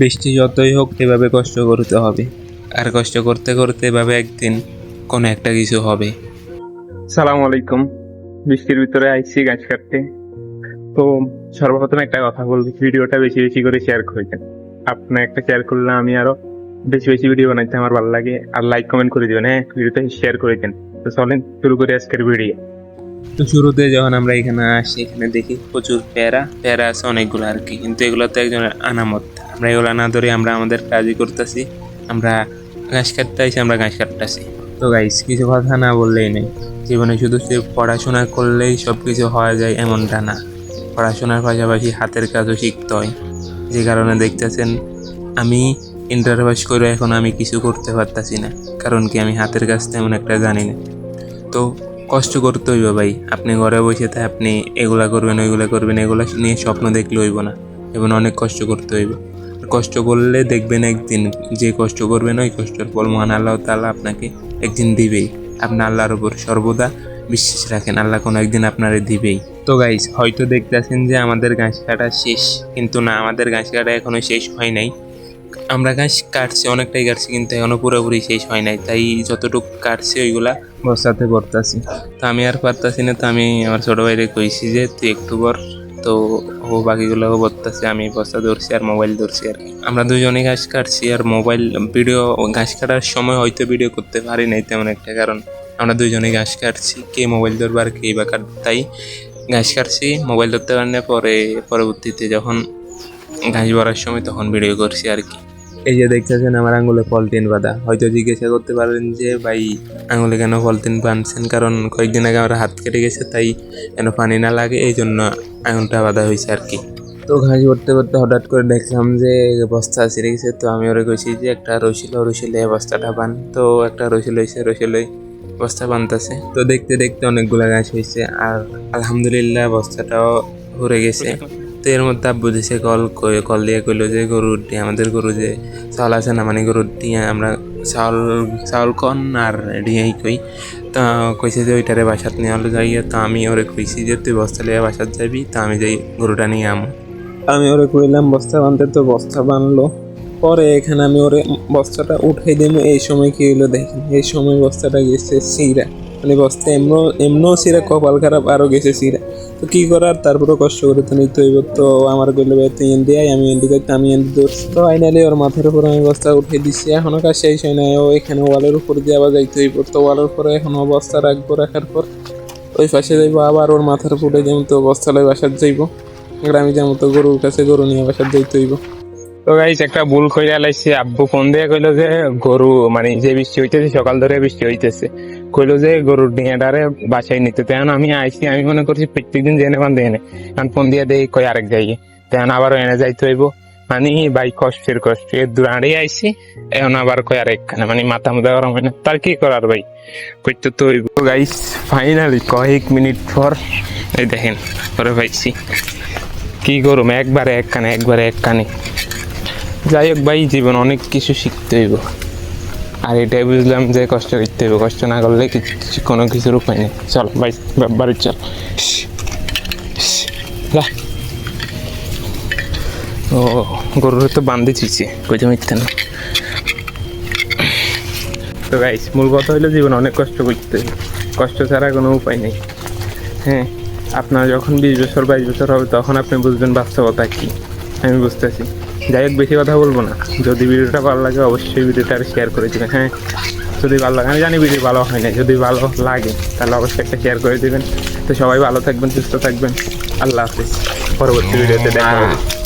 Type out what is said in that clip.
বৃষ্টি যতই হোক এভাবে কষ্ট করতে হবে। আর কষ্ট করতে করতে এভাবে একদিন কোনো একটা কিছু হবে। সালাম আলাইকুম। বৃষ্টির ভিতরে আইসি গাছ কাটতে। তো সর্বপ্রথম একটা কথা বলব ভিডিওটা বেশি বেশি করে শেয়ার করে দেন। আপনি একটা শেয়ার করলে আমি আরও বেশি বেশি ভিডিও বানাইতে আমার ভালো লাগে। আর লাইক কমেন্ট করে দিবেন হ্যাঁ ভিডিওটা শেয়ার করে দেন। তো চলেন শুরু করি আজকের ভিডিও তো শুরুতে যখন আমরা এখানে আসি এখানে দেখি প্রচুর প্যারা। প্যারা আছে অনেকগুলো আর কি কিন্তু এগুলো তো একজনের আনামত। আমরা এগুলো না ধরে আমরা আমাদের কাজই করতেছি। আমরা ঘাস কাটতে আমরা ঘাস কাটতেছি। তো গাইস কিছু কথা না বললেই নেই। জীবনে শুধু পড়াশোনা করলেই সব কিছু হওয়া যায় এমনটা না। পড়াশোনার পাশাপাশি হাতের কাজও শিখতে হয়। যে কারণে দেখতেছেন, আমি ইন্টার পাস করে এখন আমি কিছু করতে পারতাছি না। কারণ কি আমি হাতের কাজ তেমন একটা জানি না। তো কষ্ট করতে হইব ভাই। আপনি ঘরে বসে থাকে, আপনি এগুলা করবেন, ওইগুলা করবেন, এগুলা নিয়ে স্বপ্ন দেখলে হইব না। এবং অনেক কষ্ট করতে হইব। কষ্ট করলে দেখবেন একদিন, যে কষ্ট করবেন ওই কষ্টের ফল মহান আল্লাহ তাআলা আপনাকে একদিন দিবেই। আপনি আল্লাহর উপর সর্বদা বিশ্বাস রাখেন, আল্লাহ কোনো একদিন আপনারে দিবেই। তো গাইস হয়তো দেখতেছেন যে আমাদের গাছ কাটা শেষ, কিন্তু না, আমাদের গাছ কাটা এখনও শেষ হয় নাই। আমরা গাছ কাটছি, অনেকটাই কাটছি, কিন্তু এখনও পুরোপুরি শেষ হয় নাই। তাই যতটুকু কাটছি, ওইগুলা বস্তাতে ভরতাছি তো আমি আর পারতাছি না, তো আমি আমার ছোট ভাইরে কইছি যে, তুই একটু বর তো ও বাকিগুলো বলতেছে, আমি বস্তা ধরছি আর মোবাইল ধরছি আর কি। আমরা দুজনে ঘাস কাটছি আর মোবাইল ভিডিও ঘাস কাটার সময় হয়তো ভিডিও করতে পারি নাই তেমন একটা কারণ আমরা দুজনে ঘাস কাটছি, কে মোবাইল ধরবার কে বা কাট, তাই ঘাস কাটছি মোবাইল ধরতে পারি পরে, পরবর্তীতে যখন ঘাস ভরার সময় তখন ভিডিও করছি আর কি। এই যে দেখতেছেন আমার আঙুলে পলিথিন বাঁধা। হয়তো জিজ্ঞাসা করতে পারেন যে, ভাই, আঙুলে কেন পলিথিন বাঁধছেন? কারণ কয়েকদিন আগে আমার হাত কেটে গেছে, তাই কেন পানি না লাগে? এই জন্য আঙুলটা বাঁধা হয়েছে আর কি। তো ঘাস করতে করতে হঠাৎ করে দেখলাম যে, বস্তা ছিঁড়ে গেছে। তো আমি ওরা কইছি যে, একটা রসিল রসিলে বস্তাটা বান তো একটা রসিল হয়েছে রসিলে বস্তা বানতেছে তো দেখতে দেখতে অনেকগুলা গাছ হয়েছে আর আলহামদুলিল্লাহ বস্তাটাও ভরে গেছে। তো এর মধ্যে আব্বু দিছে কল কল দিয়ে কইলো যে গরুর আমাদের গরু যে চাউল আছে না মানে গরুর দিয়ে আমরা চাউল চাউল কন আর ডিয়াই কই। তো কইছে যে ওইটারে বাসাত নিয়ে হলো যাইয়া, তো আমি ওরে কইছি যে তুই বস্তা লিয়ে বাসাত যাবি, তো আমি যাই গরুটা নিয়ে আম। আমি ওরে কইলাম, বস্তা বানতে তো বস্তা বানলো। পরে এখানে আমি ওরে বস্তাটা উঠাই দিব এই সময় কি হইল দেখেন, এই সময় বস্তাটা গেছে সিরা। মানে বস্তা এমনও এমনও সিরা কপাল খারাপ আরও গেছে সিরা। তো কি করার? তারপরে কষ্ট করে তো নিতে হইব। তো আমার ভাই, তুই এন আমি এন দিকে আমি দৌড়ছি তো ফাইনালি ওর মাথার উপর আমি বস্তা উঠে দিচ্ছি এখনও কাজ শেষ হয় নাই। ও এখানে ওয়ালের উপর দিয়ে আবার যাইতে হইব। তো ওয়ালের উপরে এখনও বস্তা রাখব রাখার পর ওই পাশে যাইবো। আবার ওর মাথার উপরে যেমন তো বস্তা লই বাসার যাইবো। গ্রামে যেমন তো গরুর কাছে গরু নিয়ে বাসার যাইতে হইব। তো গাইস একটা ভুল কইরা লাইছি। আব্বু ফোন দিয়ে কইলো যে, গরু মানে যে বৃষ্টি হইতেছে, সকাল ধরে বৃষ্টি হইতেছে। কইলো যে, গরুর ডিঙাটারে বাসায় নিতে। তেমন আমি আইছি, আমি মনে করছি প্রত্যেকদিন জেনে বান্ধে এনে। কারণ ফোন দিয়ে দেই, কই আরেক জায়গায়। তেমন আবার এনে যাইতে হইব। মানে ভাই, কষ্টের কষ্ট। এর দূরাড়ে আইছি, এখন আবার কই আরেক খানে। মানে মাথা মুদা গরম হয় তার কি করার ভাই? কইতে তো হইব। গাইস ফাইনালি কয়েক মিনিট পর, এই দেখেন পরে পাইছি কি করুম একবারে এক কানে একবারে এক কানে যাই হোক ভাই, জীবন অনেক কিছু শিখতে হইব। আর এটাই বুঝলাম যে কষ্ট করতে হইব। কষ্ট না করলে কিছু কোনো কিছুর উপায় নেই। চল ভাই, বা- বাড়ি চল। ও, গরুর তো বান্ধে চিছি কইতে মিথ্যে না। তো গাইস মূল কথা হইল জীবন অনেক কষ্ট করতে কষ্ট ছাড়া কোনো উপায় নেই। হ্যাঁ আপনার যখন বিশ বছর, বাইশ বছর হবে, তখন আপনি বুঝবেন বাস্তবতা কি। আমি বুঝতেছি। যাই হোক বেশি কথা বলব না। যদি ভিডিওটা ভালো লাগে অবশ্যই ভিডিওটা আর শেয়ার করে দেবেন হ্যাঁ? যদি ভালো লাগে আমি জানি ভিডিও ভালো হয় না যদি ভালো লাগে তাহলে অবশ্যই একটা শেয়ার করে দেবেন। তো সবাই ভালো থাকবেন সুস্থ থাকবেন। আল্লাহ হাফিজ। পরবর্তী ভিডিওতে দেখা হবে।